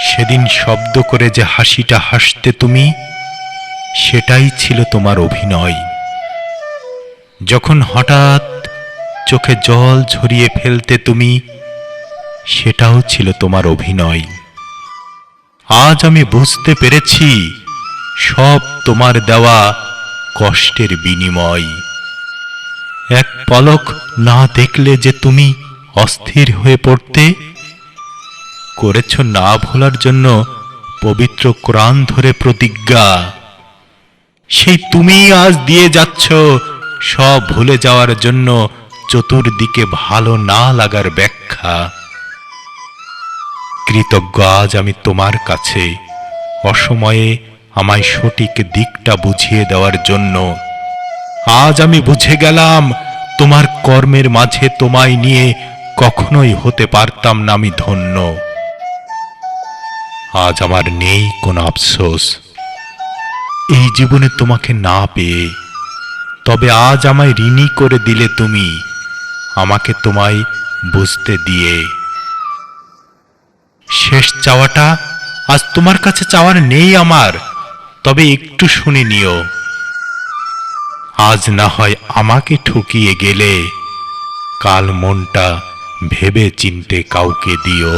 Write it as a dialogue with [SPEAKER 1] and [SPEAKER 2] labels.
[SPEAKER 1] সেদিন শব্দ করে যে হাসিটা হাসতে তুমি, সেটাই ছিল তোমার অভিনয়। যখন হঠাৎ চোখে জল ঝরিয়ে ফেলতে তুমি, সেটাও ছিল তোমার অভিনয়। আজ আমি বুঝতে পেরেছি, সব তোমার দেওয়া কষ্টের বিনিময়। এক পলক না দেখলে যে তুমি অস্থির হয়ে পড়তে করেছ না ভোলার জন্য পবিত্র কোরআন ধরে প্রতিজ্ঞা? সেই তুমি আজ দিয়ে যাচ্ছ, সব ভুলে যাওয়ার জন্য চতুর্দিকে ভালো না লাগার ব্যাখ্যা। কৃতজ্ঞ আজ আমি তোমার কাছে, অসময়ে আমায় সঠিক দিকটা বুঝিয়ে দেওয়ার জন্য। আজ আমি বুঝে গেলাম, তোমার কর্মের মাঝে তোমায় নিয়ে কখনোই হতে পারতাম না আমি ধন্য। আজ আমার নেই কোনো আফসোস। এই জীবনে তোমাকে না পেয়ে, তবে আজ আমায় ঋণী করে দিলে তুমি আমাকে তোমায় বুঝতে দিয়ে। শেষ চাওয়াটা আজ তোমার কাছে চাওয়ার নেই আমার, তবে একটু শুনে নিও। আজ না হয় আমাকে ঠকিয়ে গেলে, কাল মনটা ভেবে চিনতে কাউকে দিও।